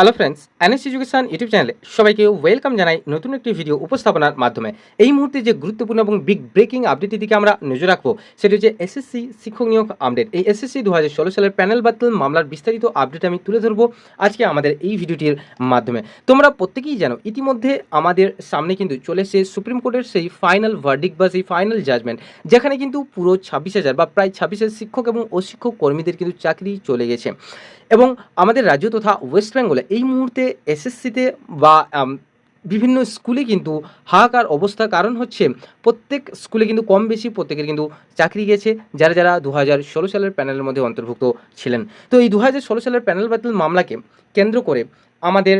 Hello friends NS education YouTube চ্যানেলে সবাইকে welcome জানাই নতুন একটি ভিডিও উপস্থাপনার মাধ্যমে। এই মুহূর্তে যে গুরুত্বপূর্ণ এবং বিগ ব্রেকিং আপডেটের দিকে আমরা নজর রাখব, সেটি হচ্ছে এসএসসি শিক্ষক নিয়োগ আপডেট এই এসএসসি দু হাজার ষোলো সালের প্যানেল বাতিল মামলার বিস্তারিত আপডেট আমি তুলে ধরবো আজকে আমাদের এই ভিডিওটির মাধ্যমে। তোমরা প্রত্যেকেই জানো, ইতিমধ্যে আমাদের সামনে কিন্তু চলে এসেছে সুপ্রিম কোর্টের সেই ফাইনাল ভার্ডিক বা সেই ফাইনাল জাজমেন্ট যেখানে কিন্তু পুরো ছাব্বিশ হাজার বা প্রায় ছাব্বিশ হাজার শিক্ষক এবং অশিক্ষক কর্মীদের কিন্তু চাকরি চলে গেছে। এবং আমাদের রাজ্য তথা ওয়েস্ট বেঙ্গলে এই মুহূর্তে এসএসসিতে বা বিভিন্ন স্কুলে কিন্তু হাহাকার অবস্থা কারণ হচ্ছে প্রত্যেক স্কুলে কিন্তু কম বেশি প্রত্যেকের কিন্তু চাকরি গেছে, যারা যারা দু হাজার ষোলো সালের প্যানেলের মধ্যে অন্তর্ভুক্ত ছিলেন। তো এই দু হাজার ষোলো সালের প্যানেল বাতিল মামলাকে কেন্দ্র করে আমাদের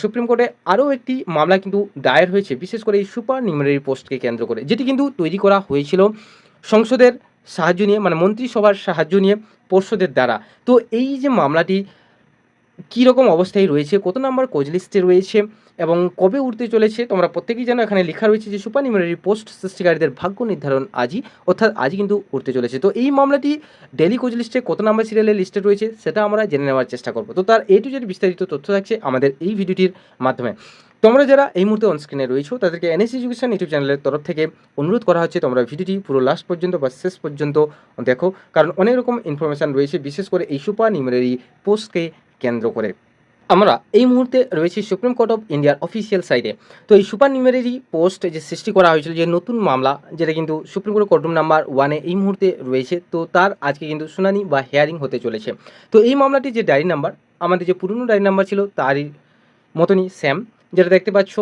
সুপ্রিম কোর্টে আরও একটি মামলা কিন্তু দায়ের হয়েছে, বিশেষ করে এই সুপার নিউমারি পোস্টকে কেন্দ্র করে, যেটি কিন্তু তৈরি করা হয়েছিল সংসদের সাহায্য নিয়ে মানে মন্ত্রিসভার সাহায্য নিয়ে পর্ষদের দ্বারা। তো এই যে মামলাটি কী রকম অবস্থায় রয়েছে, কত নাম্বার কোচ লিস্টে রয়েছে এবং কবে উঠতে চলেছে, তোমরা প্রত্যেকেই জানো, এখানে লেখা রয়েছে যে সুপার নিউমারি পোস্ট সৃষ্টিকারীদের ভাগ্য নির্ধারণ আজই, অর্থাৎ আজই কিন্তু উঠতে চলেছে। তো এই মামলাটি ডেলি কোচ লিস্টে কত নাম্বার সিরিয়ালের লিস্টে রয়েছে, সেটা আমরা জেনে নেওয়ার চেষ্টা করব। তো তার এ টু জেড বিস্তারিত তথ্য থাকছে আমাদের এই ভিডিওটির মাধ্যমে। তোমরা যারা এই মুহূর্তে অনস্ক্রিনে রয়েছো, তাদেরকে এনএস এডুকেশন ইউটিউব চ্যানেলের তরফ থেকে অনুরোধ করা হচ্ছে, তোমরা ভিডিওটি পুরো লাস্ট পর্যন্ত বা শেষ পর্যন্ত দেখো, কারণ অনেক রকম ইনফরমেশান রয়েছে, বিশেষ করে এই সুপার নিউমারি পোস্টকে কেন্দ্র করে। আমরা এই মুহূর্তে রয়েছি সুপ্রিম কোর্ট অফ ইন্ডিয়ার অফিসিয়াল সাইটে তো এই সুপার নিউমারি পোস্ট যে সৃষ্টি করা হয়েছিল, যে নতুন মামলা, যেটা কিন্তু সুপ্রিম কোর্ট কোর্টরুম নাম্বার ওয়ানে এই মুহূর্তে রয়েছে, তো তার আজকে কিন্তু শুনানি বা হেয়ারিং হতে চলেছে। তো এই মামলাটির যে ডায়েরি নাম্বার আমাদের যে পুরনো ডায়েরি নাম্বার ছিল, তারই মতনই স্যাম যেটা দেখতে পাচ্ছ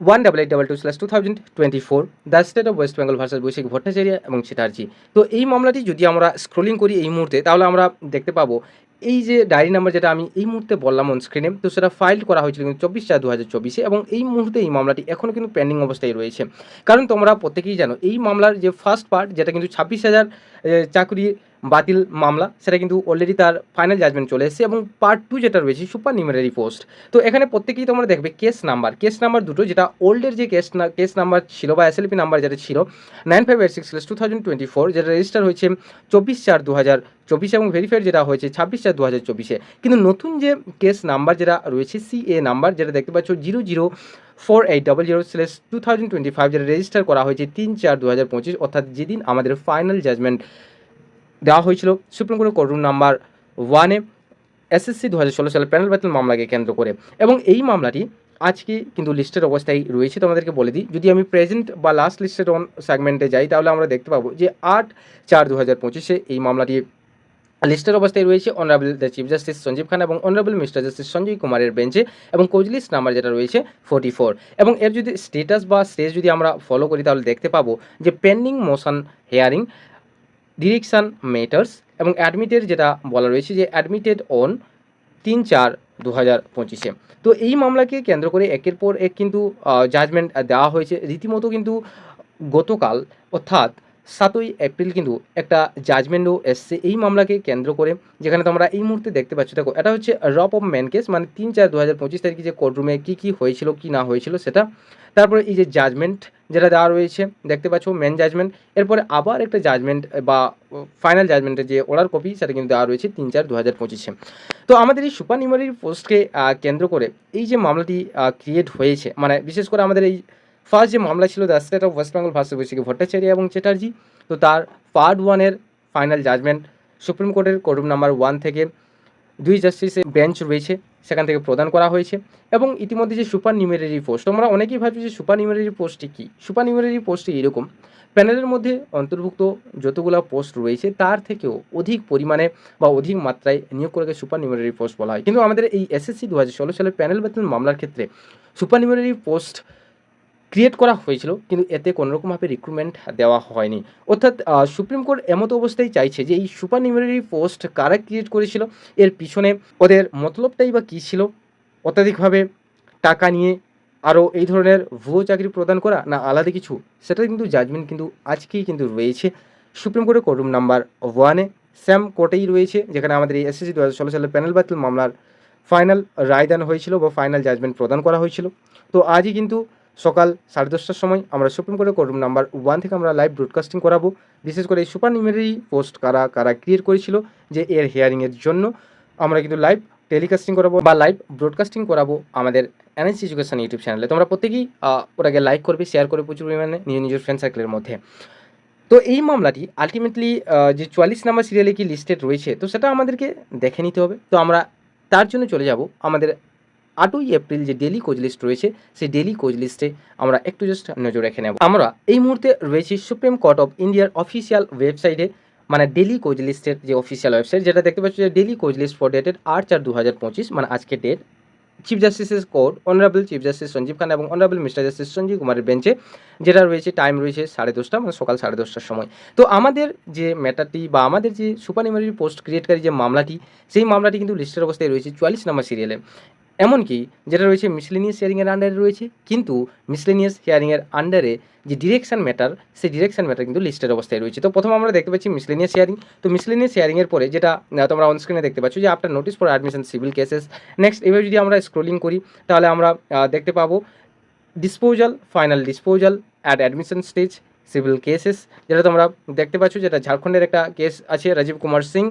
one double eight double two slash two thousand twenty four the state of West Bengal versus Baishakhi Bhattacharya এবং চ্যাটার্জি তো এই মামলাটি যদি আমরা স্ক্রোলিং করি এই মুহূর্তে, তাহলে আমরা দেখতে পাবো এই যে ডায়েরি নাম্বার যেটা আমি এই মুহূর্তে বললাম অন স্ক্রিনে তো সেটা ফাইল করা হয়েছিল কিন্তু চব্বিশ চার দু হাজার চব্বিশে এবং এই মুহূর্তে এই মামলাটি এখনও কিন্তু পেন্ডিং অবস্থায় রয়েছে। কারণ তোমরা প্রত্যেকেই জানো, এই মামলার যে ফার্স্ট পার্ট যেটা কিন্তু ছাব্বিশ হাজার চাকরি বাতিল মামলা, সেটা কিন্তু অলরেডি তার ফাইনাল জাজমেন্ট চলে এসেছে এবং পার্ট টু যেটা রয়েছে সুপার নিউমারি পোস্ট তো এখানে প্রত্যেকেই তোমরা দেখবে কেস নাম্বার কেস নাম্বার দুটো, যেটা ওল্ডের যে কেস কেস নাম্বার ছিল বা এসএলপি নাম্বার যেটা ছিল nine five eight six two thousand twenty four যেটা রেজিস্টার হয়েছে চব্বিশ চার দু হাজার চব্বিশে এবং ভেরিফাইড যেটা হয়েছে ছাব্বিশ চার দু হাজার চব্বিশে। কিন্তু নতুন যে কেস নাম্বার যেটা রয়েছে সি এ নাম্বার যেটা দেখতে পাচ্ছ zero zero four eight double zero slash two thousand twenty five যেটা রেজিস্টার করা হয়েছে তিন চার দু হাজার পঁচিশ, অর্থাৎ যেদিন আমাদের ফাইনাল জাজমেন্ট দেওয়া হয়েছিল সুপ্রিম কোর্টের কোর্টরুম নাম্বার ওয়ানে এসএসসি দু হাজার ষোলো সালের প্যানেল বাতিল মামলাকে কেন্দ্র করে। এবং এই মামলাটি আজকে কিন্তু লিস্টের অবস্থায় রয়েছে, তোমাদেরকে বলে দিই। যদি আমি প্রেজেন্ট বা লাস্ট লিস্টের অন সেগমেন্টে যাই, তাহলে আমরা দেখতে পাবো যে আট চার দু হাজার পঁচিশে এই মামলাটি লিস্টের অবস্থায় রয়েছে honourable the chief justice Sanjiv Khan এবং অনারেবল মিস্টার জাস্টিস সঞ্জয় কুমারের বেঞ্চে এবং কোচ লিস্ট নাম্বার যেটা রয়েছে ফোর্টি ফোর এবং এর যদি স্টেটাস বা স্টেজ যদি আমরা ফলো করি তাহলে দেখতে পাবো যে pending motion hearing direction matters এবং অ্যাডমিটের যেটা বলা রয়েছে যে অ্যাডমিটেড অন তিন চার দু হাজার পঁচিশে। তো এই মামলাকে কেন্দ্র করে একের পর এক কিন্তু জাজমেন্ট দেওয়া হয়েছে। রীতিমতো কিন্তু গতকাল অর্থাৎ সাতই এপ্রিল কিন্তু একটা জাজমেন্টও এসছে। এই মামলাকে কেন্দ্র করে যেখানে তোমরা এই মুহূর্তে দেখতে পাচ্ছ, দেখো, এটা হচ্ছে রপ অফ ম্যান কেস মানে তিন চার দু হাজার পঁচিশ তারিখে যে কোর্টরুমে কী কী হয়েছিল, কী না হয়েছিল সেটা। তারপরে এই যে জাজমেন্ট যেটা দেওয়া রয়েছে, দেখতে পাচ্ছ মেন জাজমেন্ট এরপরে আবার একটা জাজমেন্ট বা ফাইনাল জাজমেন্টের যে অর্ডার কপি সেটা কিন্তু দেওয়া রয়েছে তিন চার দু হাজার পঁচিশে। তো আমাদের এই সুপার নিউমারির পোস্টকে কেন্দ্র করে এই যে মামলাটি ক্রিয়েট হয়েছে মানে বিশেষ করে আমাদের এই ফার্স্ট যে মামলা ছিল the state of West Bengal versus Baishakhi Bhattacharya এবং চ্যাটার্জি তো তার পার্ট ওয়ানের ফাইনাল জাজমেন্ট সুপ্রিম কোর্টের কোর্টরুম নাম্বার ওয়ান থেকে দুই জাস্টিসের বেঞ্চ রয়েছে, সেখান থেকে প্রদান করা হয়েছে। এবং ইতিমধ্যে যে সুপার নিউমারি পোস্ট তোমরা অনেকেই ভাবছ যে সুপার নিউমারি পোস্টটি কী? সুপার নিউমারি পোস্টটি এরকম। প্যানেলের মধ্যে অন্তর্ভুক্ত যতগুলো পোস্ট রয়েছে, তার থেকেও অধিক পরিমাণে বা অধিক মাত্রায় নিয়োগ করে সুপার নিউমারি পোস্ট বলা হয়। কিন্তু আমাদের এই এসএসসি দু হাজার ষোলো সালের প্যানেল বেতন মামলার ক্ষেত্রে সুপার নিউমারি পোস্ট ক্রিয়েট করা হয়েছিল, কিন্তু এতে কোনোরকমভাবে রিক্রুটমেন্ট দেওয়া হয়নি। অর্থাৎ সুপ্রিম কোর্ট এমতো অবস্থায় চাইছে যে এই সুপার নিউমারি পোস্ট কারা ক্রিয়েট করেছিল, এর পিছনে ওদের মতলবটাই বা কী ছিল, অত্যাধিকভাবে টাকা নিয়ে আরও এই ধরনের ভুয়ো চাকরি প্রদান করা না আলাদা কিছু, সেটা কিন্তু জাজমেন্ট কিন্তু আজকেই কিন্তু রয়েছে। সুপ্রিম কোর্টের কোর্টরুম নাম্বার ওয়ানে স্যাম কোর্টেই রয়েছে, যেখানে আমাদের এই এসএসসি দু হাজার ষোলো সালের প্যানেল বাতিল মামলার ফাইনাল রায়দান হয়েছিল বা ফাইনাল জাজমেন্ট প্রদান করা হয়েছিল। তো আজই কিন্তু সকাল সাড়ে দশটার সময় আমরা সুপ্রিম কোর্টের কোর্টরুম নাম্বার ওয়ান থেকে আমরা লাইভ ব্রডকাস্টিং করাবো। বিশেষ করে এই সুপার নিউমারি পোস্ট কারা কারা ক্রিয়েট করেছিল যে এর হিয়ারিংয়ের জন্য আমরা কিন্তু লাইভ টেলিকাস্টিং করাবো বা লাইভ ব্রডকাস্টিং করাবো আমাদের এনএস এডুকেশন ইউটিউব চ্যানেলে তোমরা প্রত্যেকেই ওটাকে লাইক করবে শেয়ার করবে প্রচুর পরিমাণে নিজের নিজের ফ্রেন্ড সার্কেলের মধ্যে। তো এই মামলাটি আলটিমেটলি যে চুয়াল্লিশ নাম্বার সিরিয়ালে কি লিস্টেড রয়েছে, তো সেটা আমাদেরকে দেখে নিতে হবে। তো আমরা তার জন্য চলে যাব আমাদের আটই এপ্রিল যে ডেলি কোচ লিস্ট রয়েছে, সেই ডেলি কোচ লিস্টে আমরা একটু জাস্ট নজর রেখে নেব। আমরা এই মুহূর্তে রয়েছি সুপ্রিম কোর্ট অফ ইন্ডিয়ার অফিসিয়াল ওয়েবসাইটে মানে ডেলি কোচ লিস্টের যে অফিসিয়াল ওয়েবসাইট, যেটা দেখতে পাচ্ছ যে daily cause list for dated আট চার দু হাজার পঁচিশ মানে আজকে ডেট চিফ জাস্টিসের court honourable chief justice Sanjiv Khan এবং অনারেবল মিস্টার জাস্টিস সঞ্জীব কুমারের বেঞ্চে, যেটা রয়েছে টাইম রয়েছে সাড়ে দশটা মানে সকাল সাড়ে দশটার সময়। তো আমাদের যে ম্যাটারটি বা আমাদের যে সুপার সুপারনিমারি পোস্ট ক্রিয়েটকারী যে মামলাটি, সেই মামলাটি কিন্তু লিস্টের অবস্থায় রয়েছে চুয়াল্লিশ নম্বর সিরিয়ালে। এমনকি যেটা রয়েছে মিসলেনিয়াস হিয়ারিংয়ের আন্ডারে রয়েছে, কিন্তু মিসলেনিয়াস হিয়ারিংয়ের আন্ডারে যে ডিরেকশন ম্যাটার সেই ডিরেকশন ম্যাটার কিন্তু লিস্টের অবস্থায় রয়েছে। তো প্রথম আমরা দেখতে পাচ্ছি মিসলেনিয়াস হিয়ারিং তো মিসলেনিয়াস হিয়ারিংয়ের পরে যেটা তোমরা অনস্ক্রিনে দেখতে পাচ্ছ যে আপনার notice for admission civil cases next এবার যদি আমরা স্ক্রোলিং করি, তাহলে আমরা দেখতে পাবো disposal final disposal at admission stage civil cases যেটা তোমরা দেখতে পাচ্ছ, যেটা ঝাড়খণ্ডের একটা কেস আছে, Rajeev Kumar Singh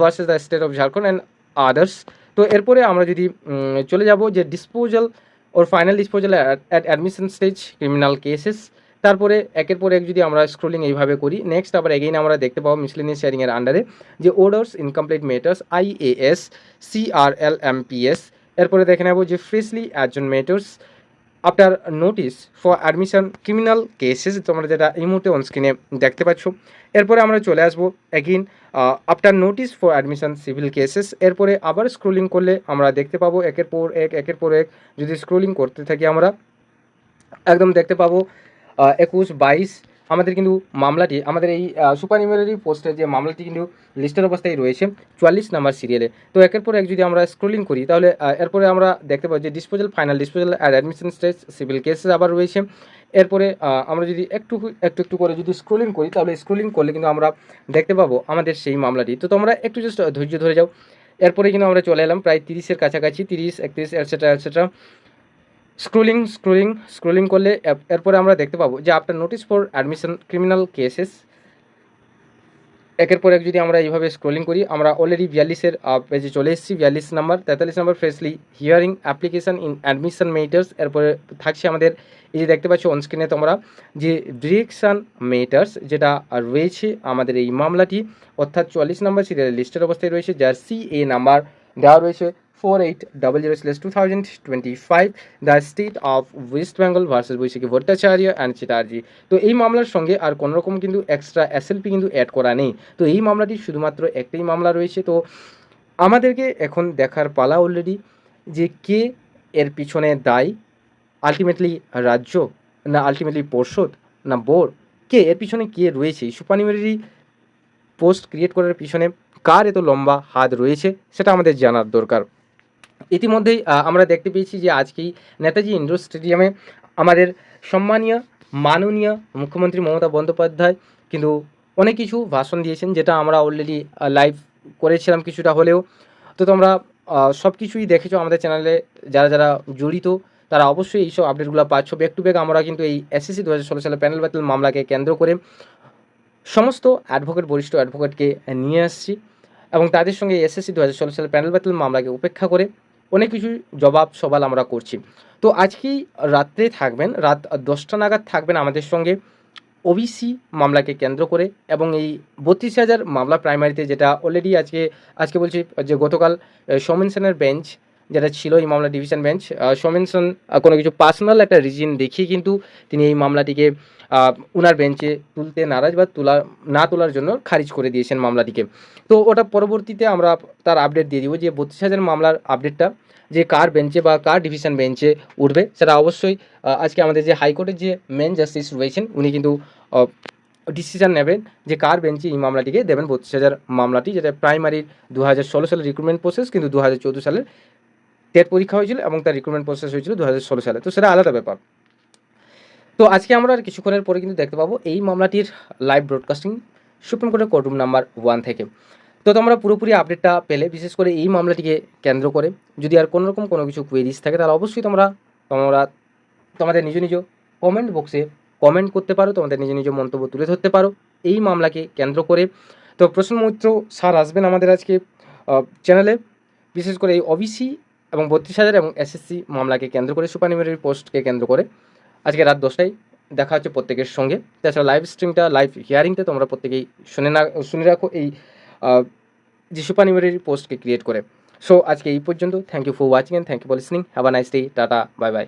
versus the state of Jharkhand and others তো এরপরে আমরা যদি চলে যাব যে disposal or final disposal at admission stage criminal cases তারপরে একের পর এক যদি আমরা স্ক্রোলিং এইভাবে করি নেক্সট আবার এগেইন আমরা দেখতে পাবো মিসলিনিয়াস শেয়ারিংয়ের আন্ডারে যে orders incomplete matters IAS CRL MPS এরপরে দেখে নেব যে freshly adjourned matters after notice for admission criminal cases তোমরা যেটা এই মুহূর্তে অন স্ক্রিনে দেখতে পাচ্ছ। এরপরে আমরা চলে আসব again after notice for admission civil cases এরপরে আবার স্ক্রোলিং করলে আমরা দেখতে পাবো একের পর এক, একের পর এক। যদি স্ক্রোলিং করতে থাকি আমরা, একদম দেখতে পাবো একুশ, বাইশ আমাদের কিন্তু মামলাটি, আমাদের এই সুপার সুপারনিমারি পোস্টের যে মামলাটি কিন্তু লিস্টের অবস্থায় রয়েছে, চুয়াল্লিশ নাম্বার সিরিয়ালে তো একের পর এক যদি আমরা স্ক্রোলিং করি, তাহলে এরপরে আমরা দেখতে পাবো যে disposal final disposal at admission stage civil cases আবার রয়েছে। এরপরে আমরা যদি একটু একটু একটু করে যদি স্ক্রোলিং করি, তাহলে স্ক্রোলিং করলে কিন্তু আমরা দেখতে পাবো আমাদের সেই মামলাটি। তো তোমরা একটু জাস্ট ধৈর্য ধরে যাও। এরপরে কিন্তু আমরা চলে এলাম প্রায় তিরিশের কাছাকাছি, তিরিশ, একত্রিশ etcetera etcetera scrolling scrolling scrolling করলে এরপরে আমরা দেখতে পাবো যে after notice for admission criminal cases একের পর এক যদি আমরা এইভাবে স্ক্রোলিং করি, আমরা অলরেডি বিয়াল্লিশের পেজে চলে এসেছি, বিয়াল্লিশ নাম্বার, তেতাল্লিশ number freshly hearing application in admission matters এরপরে থাকছে আমাদের, এই যে দেখতে পাচ্ছ অনস্ক্রিনে তোমরা, যে ডিরেকশন মেটার্স যেটা রয়েছে আমাদের এই মামলাটি, অর্থাৎ চুয়াল্লিশ নাম্বার সিরিয়াল লিস্টের অবস্থায় রয়েছে, যার সি এ নাম্বার দেওয়া রয়েছে four eight double zero slash two thousand twenty five the state of West Bengal versus Baishakhi Bhattacharya and Chatterjee তো এই মামলার সঙ্গে আর কোনো রকম কিন্তু এক্সট্রা এসএলপি কিন্তু অ্যাড করা নেই। তো এই মামলাটি শুধুমাত্র একটাই মামলা রয়েছে। তো আমাদেরকে এখন দেখার পালা অলরেডি যে কে এর পিছনে দায়ী আলটিমেটলি রাজ্য না আলটিমেটলি পর্ষদ না বোর্ড কে এর পিছনে কে রয়েছে? সুপারনিমারি পোস্ট ক্রিয়েট করার পিছনে কার এত লম্বা হাত রয়েছে, সেটা আমাদের জানার দরকার। ইতিমধ্যেই আমরা দেখতে পেয়েছি যে আজকেই নেতাজি ইন্ডোর স্টেডিয়ামে আমাদের সম্মানীয়, মাননীয় মুখ্যমন্ত্রী মমতা বন্দ্যোপাধ্যায় কিন্তু অনেক কিছু ভাষণ দিয়েছেন, যেটা আমরা অলরেডি লাইভ করেছিলাম কিছুটা হলেও। তো তোমরা সব কিছুই দেখেছ আমাদের চ্যানেলে যারা যারা জড়িত, তারা অবশ্যই এইসব আপডেটগুলো পাচ্ছ। ব্যাক টু ব্যাক আমরা কিন্তু এই এসএসসি দু হাজার ষোলো সালে প্যানেল ব্যাটেল মামলাকে কেন্দ্র করে সমস্ত অ্যাডভোকেট বরিষ্ঠ অ্যাডভোকেটকে নিয়ে আসছি এবং তাদের সঙ্গে এসএসসি দু হাজার ষোলো সালে প্যানেল ব্যাটেল মামলাকে উপেক্ষা করে অনেক কিছু জবাব সবাল আমরা করছি। তো আজকেই রাত্রে থাকবেন, রাত দশটা নাগাদ থাকবেন আমাদের সঙ্গে ওবিসি মামলাকে কেন্দ্র করে এবং এই বত্রিশ হাজার মামলা প্রাইমারিতে যেটা অলরেডি আজকে আজকে বলছি যে গতকাল সোমেন সেনের বেঞ্চ যেটা ছিল এই মামলা division bench ah, Soumen Sen কোনো কিছু পার্সোনাল একটা রিজন দেখিয়ে কিন্তু তিনি এই মামলাটিকে উনার বেঞ্চে তুলতে নারাজ বা তোলা না তোলার জন্য খারিজ করে দিয়েছেন মামলাটিকে। তো ওটা পরবর্তীতে আমরা তার আপডেট দিয়ে দিব যে বত্রিশ হাজার মামলার আপডেটটা যে কার বেঞ্চে বা কার ডিভিশন বেঞ্চে উঠবে সেটা অবশ্যই আজকে আমাদের যে হাইকোর্টের যে মেন জাস্টিস রয়েছেন উনি কিন্তু ডিসিশন নেবেন যে কার বেঞ্চে এই মামলাটিকে দেবেন। বত্রিশ হাজার মামলাটি যেটা প্রাইমারির দু হাজার ষোলো সালের রিক্রুটমেন্ট প্রসেস কিন্তু দু হাজার চৌদ্দ সালের টেট পরীক্ষা হয়েছিল এবং তার রিক্রুটমেন্ট প্রসেস হয়েছিল দু হাজার ষোলো সালে। তো সেটা আলাদা ব্যাপার। তো আজকে আমরা আর কিছুক্ষণের পরে কিন্তু দেখতে পাবো এই মামলাটির লাইভ ব্রডকাস্টিং সুপ্রিম কোর্টের কোর্টরুম নাম্বার ওয়ান থেকে। তো তোমরা পুরোপুরি আপডেটটা পেলে, বিশেষ করে এই মামলাটিকে কেন্দ্র করে। যদি আর কোনো রকম কোনো কিছু কুয়েরিজ থাকে, তাহলে অবশ্যই তোমরা তোমরা, তোমাদের নিজ নিজ কমেন্ট বক্সে কমেন্ট করতে পারো, তোমাদের নিজ নিজ মন্তব্য তুলে ধরতে পারো। এই মামলাকে কেন্দ্র করে। তো প্রশ্ন মৈত্র স্যার আসবেন আমাদের আজকে চ্যানেলে বিশেষ করে এই ওবিসি এবং বত্রিশ হাজার এবং এসএসসি মামলাকে কেন্দ্র করে সুপারনিমারি পোস্টকে কেন্দ্র করে আজকে রাত দশটায় দেখা হচ্ছে প্রত্যেকের সঙ্গে। তাছাড়া লাইভ স্ট্রিমটা লাইভ হিয়ারিংটা তোমরা প্রত্যেকেই শুনে না, শুনে রাখো এই যে সুপারনিমারি পোস্টকে ক্রিয়েট করে। সো আজকে এই পর্যন্ত। Thank you for watching and thank you for listening have a nice day tata bye bye